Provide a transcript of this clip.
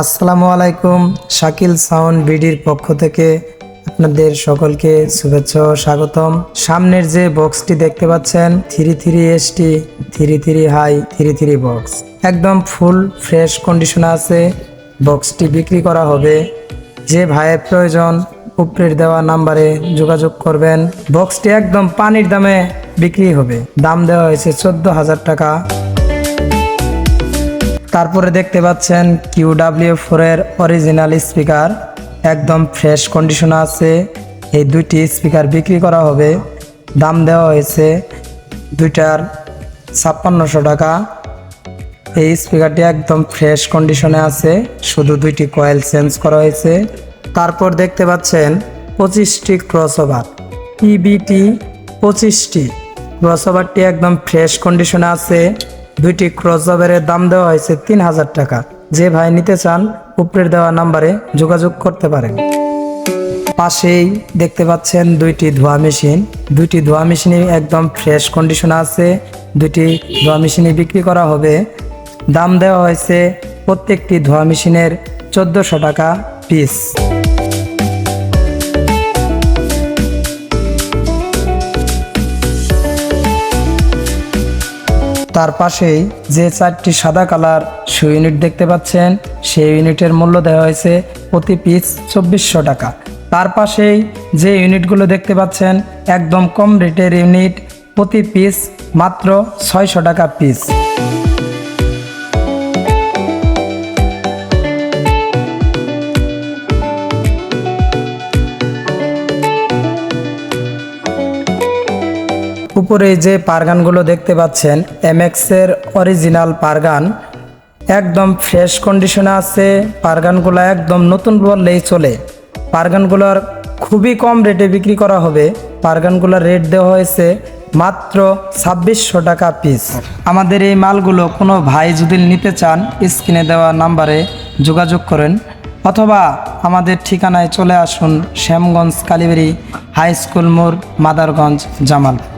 আসসালামু আলাইকুম, শাকিল সাউন্ড বিডির পক্ষ থেকে আপনাদের সকলকে শুভেচ্ছা ও স্বাগতম। সামনের যে বক্সটি দেখতে পাচ্ছেন, three three ST, three three high, three three box. একদম ফুল ফ্রেশ কন্ডিশনে আছে, বক্সটি বিক্রি করা হবে। যে ভাইয়ের প্রয়োজন, উপরের দেওয়া নাম্বারে যোগাযোগ করবেন। বক্সটি একদম পানির দামে বিক্রি হবে। দাম দেওয়া হয়েছে চোদ্দ হাজার টাকা। তারপরে দেখতে পাচ্ছেন কিউ ডাব্লিউ ফোরের অরিজিনাল স্পিকার একদম ফ্রেশ কন্ডিশনে আছে। এই দুইটি স্পিকার বিক্রি করা হবে। দাম দেওয়া হয়েছে দুইটার ছাপ্পান্নশো টাকা। এই স্পিকারটি একদম ফ্রেশ কন্ডিশনে আছে, শুধু দুইটি কয়েল চেঞ্জ করা হয়েছে। তারপর দেখতে পাচ্ছেন পঁচিশটি ক্রসওভার পিবিটি পঁচিশটি। ক্রসওভারটি একদম ফ্রেশ কন্ডিশনে আছে। দুইটি ক্রসওভারের দাম দেওয়া হয়েছে তিন হাজার টাকা। যে ভাই নিতে চান, উপরের দেওয়া নাম্বারে যোগাযোগ করতে পারেন। পাশেই দেখতে পাচ্ছেন দুইটি ধোয়া মেশিন। দুইটি ধোয়া মেশিনই একদম ফ্রেশ কন্ডিশনে আছে। দুইটি ধোয়া মেশিনে বিক্রি করা হবে। দাম দেওয়া হয়েছে প্রত্যেকটি ধোয়া মেশিনের চোদ্দোশো টাকা পিস। তার পাশেই যে চারটি সাদা কালার শু ইউনিট দেখতে পাচ্ছেন সেই ইউনিটের মূল্য দেওয়া হয়েছে প্রতি পিস চব্বিশশো টাকা। তার পাশেই যে ইউনিটগুলো দেখতে পাচ্ছেন, একদম কম রেটের ইউনিট প্রতি পিস মাত্র ছয়শো টাকা পিস উপরে যে পারগানগুলো দেখতে পাচ্ছেন এমএক্সের অরিজিনাল পারগান, একদম ফ্রেশ কন্ডিশনে আছে, পারগানগুলো একদম নতুন বললেই চলে। পারগানগুলোর খুবই কম রেটে বিক্রি করা হবে, পারগানগুলোর রেট দেওয়া হয়েছে মাত্র ছাব্বিশশো টাকা পিস আমাদের এই মালগুলো কোনো ভাই যদি নিতে চান, স্ক্রিনে দেওয়া নাম্বারে যোগাযোগ করেন, অথবা আমাদের ঠিকানায় চলে আসুন শ্যামগঞ্জ কালীবাড়ি হাই স্কুল মোড়, মাদারগঞ্জ, জামালপুর।